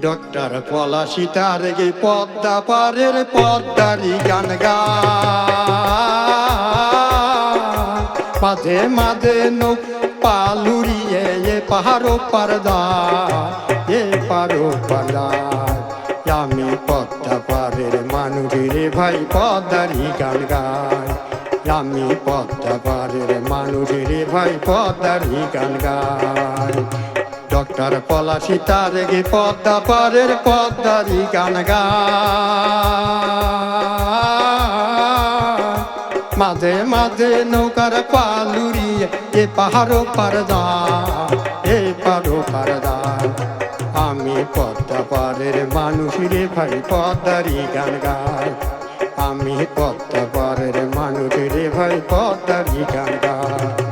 Doctor Palashi তার গে পদ্মা পারের পদ্মারি গান গা। মাঝে মাঝে নৌ পালুরিয়ে এ পাহাড়ো পারদা, এ পারো পারদা। আমি পদ্মা পারের মানুষের ভাই পদ্মারি গান গায় আমি পদ্মা পারের মানুষের ভাই পদ্মারি গান গায় ডক্টর পলাশি তার গে পদ্মা পারের পদ্মারি গান গায় মাঝে মাঝে নৌকার পালুরিয়ে এ পাহাড়ো পারদা এ পারো পারদা আমি পদ্মা পারের মানুষ রে ভাই পদ্মারি গান গায় আমি পদ্মা পারের মানুষ রে ভাই পদ্মারি গান গায়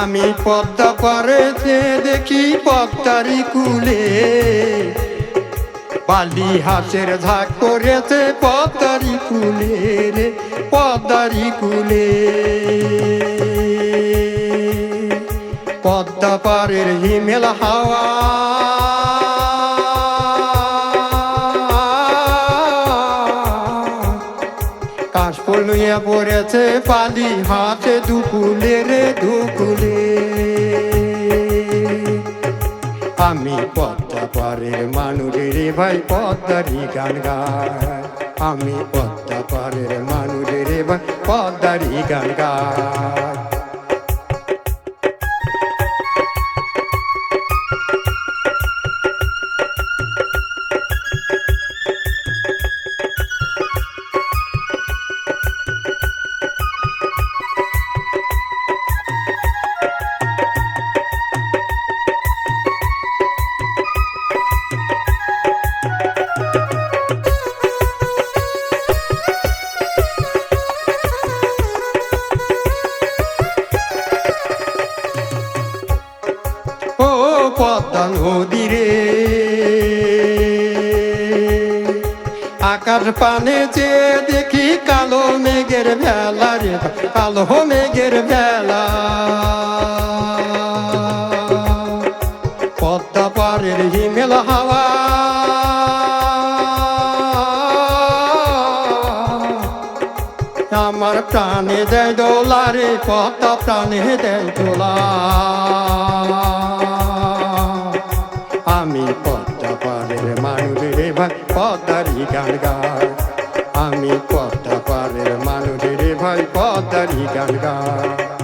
আমি পদ্মা পারেছে দেখি পদ্মারি কুলে। বালি হাসের ঝাঁক করেছে পদ্মারি কুলে রে, পদ্মারি কুলে। পদ্মা পারের হিমেল হাওয়া কাশফুল নিয়ে পড়েছে পালি, হাতে দুকুলে রে দুকুলে। আমি পদ্মা পারে মানুরে রে ভাই পদ্মারি গান গায় আমি পদ্মা পারে মানুরে রে ভাই পদ্মারি গান গায় আকাশ পানে যে দেখি কালো মেঘের ভেলা রে কালো মেঘের ভেলা পদ্মা পারের হিমেল হাওয়া। আমার প্রাণে দেয় দোলা রে, পদ্মা প্রাণে দেয় দোলা। আমি পারের মানুষ রে ভাই পদ্মারি গান গায়। আমি পদ্মা পারের মানুষ রে ভাই পদ্মারি গান গায়।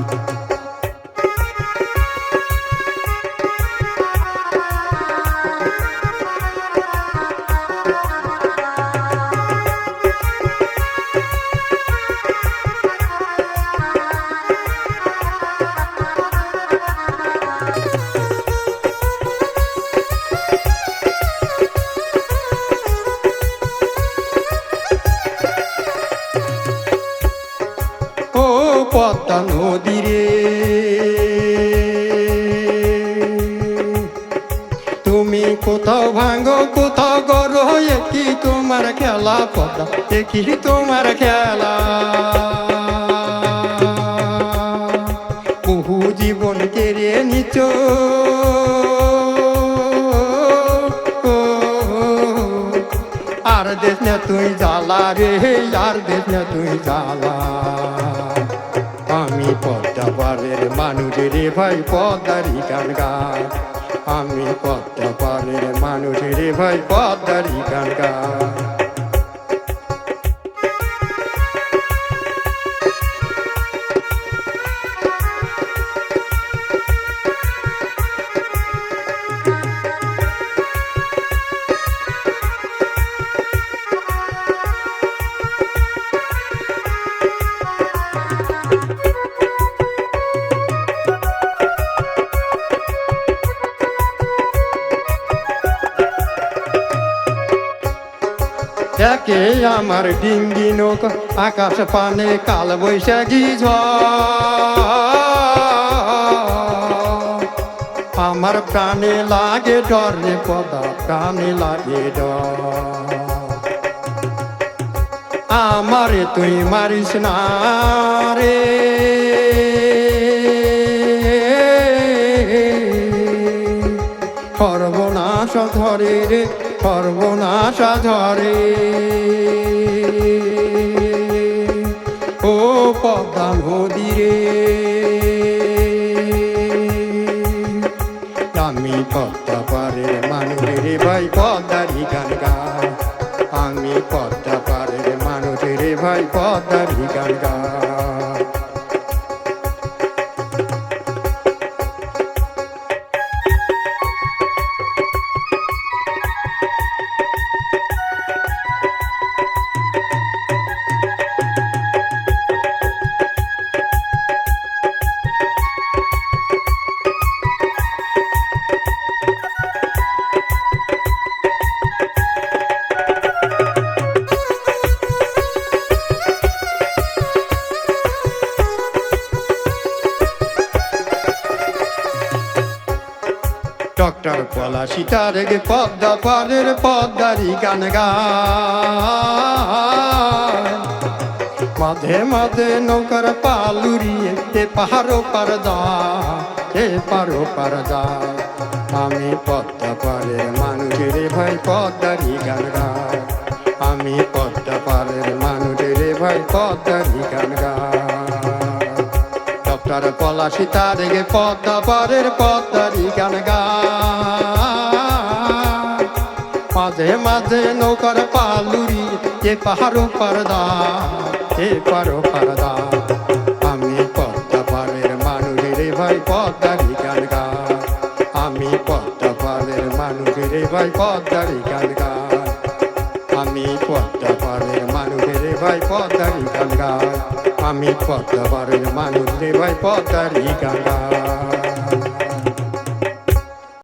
নদী রে। তুমি কোথাও ভাঙো, কোথাও গরো একই তোমার খেলা পদ্মা একই তোমার খেলা। বহু জীবন কেড়ে নিচ। আর দেশ না তুই জ্বালা রে, আর দেশ না তুই জ্বালা। আমি পদ্মা পারের মানুষ রে ভাই পদ্মারি গান গা। আমি পদ্মা পারের মানুষ রে ভাই পদ্মারি গান গায় একে আমার ডিঙ্গি নৌকা, আকাশ পানে কাল বৈশাখী ঝড়। আমার প্রাণে লাগে ডর রে পদা, প্রাণে লাগে ডর। আমারে তুই মারিস না রে। সর্বনাশ ধরে রে সর্বনাশ ধরে ও পদ্মা নদী রে আমি পদ্মা পারের মানুষের ভাই পদ্মারি গান গায় আমি পদ্মা পারের মানুষের ভাই পদ্মারি গান গায় ডক্টর পলা সীতার গে পদ্মা পারের পদ্মারি গান মাঝে মাঝে নৌকার পালুরিয়ে এ পাহাড়ো পারদা, এ পারো পারদা। আমি পদ্মা পারের মানুষের ভাই, পদ্মারি গান আমি পদ্মা পারের মানুষের ভাই, পদ্মারি গান কলা সীতা রেগে পদ্মা পারের পদ্মারি গান মাঝে মাঝে নৌকার পালুরি, এ পাহাড়ো পারদা, এ পারো পারদা। আমি পদ্মা পারের মানুষের ভাই পদ্মারি গান গায় আমি পদ্মা পারের মানুষের ভাই পদ্মারি গান গায় আমি পদ্মা পারের মানুষের ভাই পদ্মারি গান গায় আমি পদ্মা পারের মানুষের ভাই পদ্মারি গান গায়